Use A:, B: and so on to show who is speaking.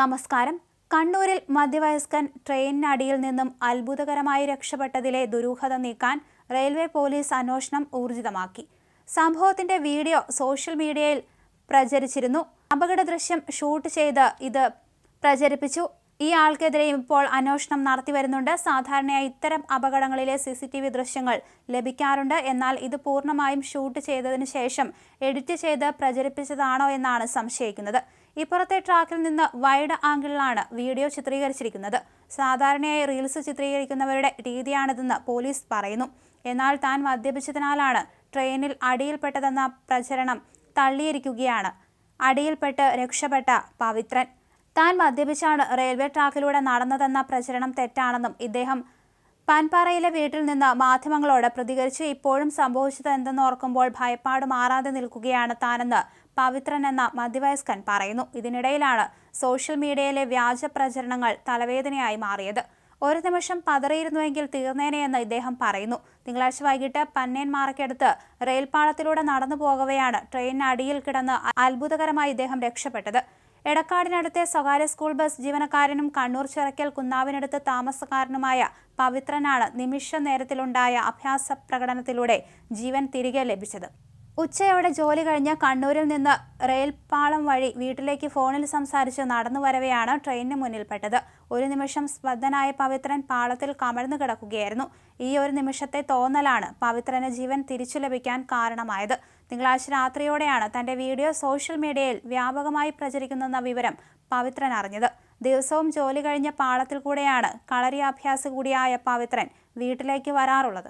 A: നമസ്കാരം. കണ്ണൂരിൽ മധ്യവയസ്കൻ ട്രെയിനിനടിയിൽ നിന്നും അത്ഭുതകരമായി രക്ഷപ്പെട്ടതിലെ ദുരൂഹത നീക്കാൻ റെയിൽവേ പോലീസ് അന്വേഷണം ഊർജിതമാക്കി. സംഭവത്തിന്റെ വീഡിയോ സോഷ്യൽ മീഡിയയിൽ പ്രചരിച്ചിരുന്നു. അപകട ദൃശ്യം ഷൂട്ട് ചെയ്ത് ഇത് പ്രചരിപ്പിച്ചു. ഈ ആൾക്കെതിരെയും ഇപ്പോൾ അന്വേഷണം നടത്തി വരുന്നുണ്ട്. സാധാരണയായി ഇത്തരം അപകടങ്ങളിലെ സി സി ടി വി ദൃശ്യങ്ങൾ ലഭിക്കാറുണ്ട്. എന്നാൽ ഇത് പൂർണമായും ഷൂട്ട് ചെയ്തതിന് ശേഷം എഡിറ്റ് ചെയ്ത് പ്രചരിപ്പിച്ചതാണോ എന്നാണ് സംശയിക്കുന്നത്. ഇപ്പുറത്തെ ട്രാക്കിൽ നിന്ന് വൈഡ് ആംഗിളിലാണ് വീഡിയോ ചിത്രീകരിച്ചിരിക്കുന്നത്. സാധാരണയായി റീൽസ് ചിത്രീകരിക്കുന്നവരുടെ രീതിയാണിതെന്ന് പോലീസ് പറയുന്നു. എന്നാൽ താൻ മദ്യപിച്ചതിനാലാണ് ട്രെയിനിൽ അടിയിൽപ്പെട്ടതെന്ന പ്രചരണം തള്ളിയിരിക്കുകയാണ്. അടിയിൽപ്പെട്ട് രക്ഷപ്പെട്ട പവിത്രൻ. താൻ മദ്യപിച്ചാണ് റെയിൽവേ ട്രാക്കിലൂടെ നടന്നതെന്ന പ്രചരണം തെറ്റാണെന്നും ഇദ്ദേഹം പാൻപാറയിലെ വീട്ടിൽ നിന്ന് മാധ്യമങ്ങളോട് പ്രതികരിച്ചു ഇപ്പോഴും സംഭവിച്ചത് എന്തെന്ന് ഓർക്കുമ്പോൾ ഭയപ്പാട് മാറാതെ നിൽക്കുകയാണ് താനെന്ന് പവിത്രൻ എന്ന മധ്യവയസ്കൻ പറയുന്നു. ഇതിനിടയിലാണ് സോഷ്യൽ മീഡിയയിലെ വ്യാജ പ്രചരണങ്ങൾ തലവേദനയായി മാറിയത്. ഒരു നിമിഷം പതറിയിരുന്നുവെങ്കിൽ തീർന്നേനെയെന്ന് ഇദ്ദേഹം പറയുന്നു. തിങ്കളാഴ്ച വൈകിട്ട് പന്നേൻമാറയ്ക്കടുത്ത് റെയിൽപാളത്തിലൂടെ നടന്നു പോകവെയാണ് ട്രെയിനിന് അടിയിൽ കിടന്ന് അത്ഭുതകരമായി ഇദ്ദേഹം രക്ഷപ്പെട്ടത്. എടക്കാടിനടുത്തെ സ്വകാര്യ സ്കൂൾ ബസ് ജീവനക്കാരനും കണ്ണൂർ ചിറക്കൽ കുന്നാവിനടുത്ത് താമസക്കാരനുമായ പവിത്രനാണ് നിമിഷ നേരത്തിലുണ്ടായ അഭ്യാസ പ്രകടനത്തിലൂടെ ജീവൻ തിരികെ ലഭിച്ചത്. ഉച്ചയോടെ ജോലി കഴിഞ്ഞ് കണ്ണൂരിൽ നിന്ന് റെയിൽപാളം വഴി വീട്ടിലേക്ക് ഫോണിൽ സംസാരിച്ച് നടന്നു വരവെയാണ് ട്രെയിനിന് മുന്നിൽപ്പെട്ടത്. ഒരു നിമിഷം സ്പദ്ധനായ പവിത്രൻ പാളത്തിൽ കമഴ്ന്നു കിടക്കുകയായിരുന്നു. ഈ ഒരു നിമിഷത്തെ തോന്നലാണ് പവിത്രന് ജീവൻ തിരിച്ചു ലഭിക്കാൻ കാരണമായത്. തിങ്കളാഴ്ച രാത്രിയോടെയാണ് തന്റെ വീഡിയോ സോഷ്യൽ മീഡിയയിൽ വ്യാപകമായി പ്രചരിക്കുന്നെന്ന വിവരം പവിത്രൻ അറിഞ്ഞത്. ദിവസവും ജോലി കഴിഞ്ഞ പാളത്തിൽ കൂടെയാണ് കളരി അഭ്യാസ കൂടിയായ പവിത്രൻ വീട്ടിലേക്ക് വരാറുള്ളത്.